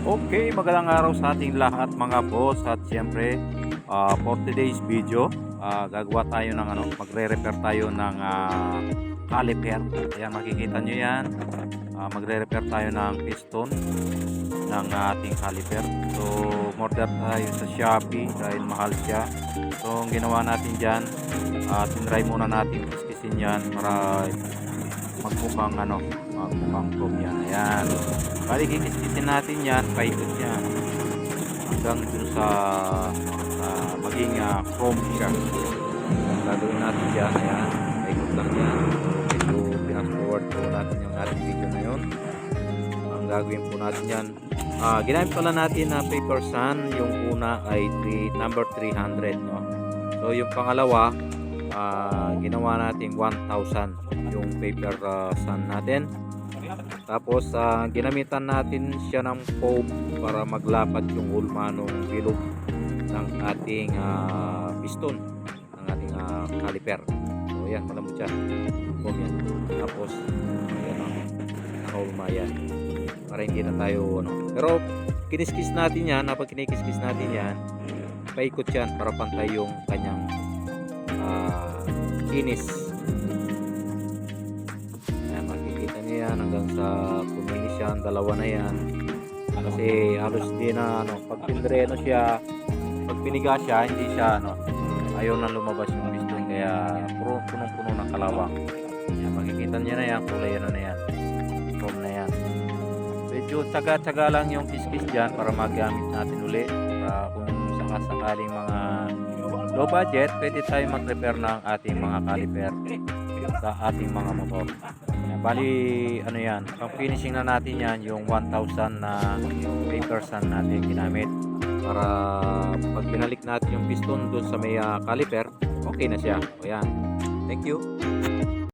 Okay, magandang araw sa ating lahat mga boss at siyempre ah, for today's video ah, gagawa tayo ng ano, magre-repair tayo ng ah, caliper. Ayan makikita nyo yan. Ah, magre-repair tayo ng piston ng ating caliper. So, order tayo sa Shopee dahil mahal siya. So, ang ginawa natin dyan, uh, tinry muna natin kiskisin yan para magmukhang ano, magmukhang chrome yan. Ayan. Bali, kikiskisin natin yan, paikot yan. Hanggang dun sa sa maging ah, chrome siya. Gagawin natin dyan, ayan. Paikot lang yan. Medyo pinas-forward po natin yung ating video na yun. Ang gagawin po natin yan. Ah, ginamit pala natin na paper sun. Yung una ay 3, number 300. No? So, yung pangalawa, ah, ginawa natin 1,000 yung paper ah, sun natin. Tapos ah, ginamitan natin siya ng foam para maglapat yung ulma ng bilog ng ating ah, piston ng ating ah, caliper. So yan, malambot siya. Foam yan. Tapos yan ang ulma yan. Para hindi na tayo ano. Pero kiniskis natin yan, kapag kinikiskis natin yan, paikot yan para pantay yung kanyang ah, kinis. Sa kuminis yan, dalawa na yan. Kasi halos di na, ano, pag pinreno siya, pag piniga siya, hindi siya, ano, ayaw na lumabas yung piston. Kaya puro, punong-puno ng kalawang. Ayan, makikita niyo na yan, kulay ano na yan. Chrome na yan. Medyo tsaga-tsaga lang yung kiskis dyan para magamit natin uli. Para kung sakasakaling mga low budget, pwede tayo mag-repair ng ating mga caliper sa ating mga motor. Bali, ano yan, pang finishing na natin yan, yung 1,000 na paper sand natin ginamit para pag binalik natin yung piston doon sa may ah, caliper, okay na siya. O yan. Thank you.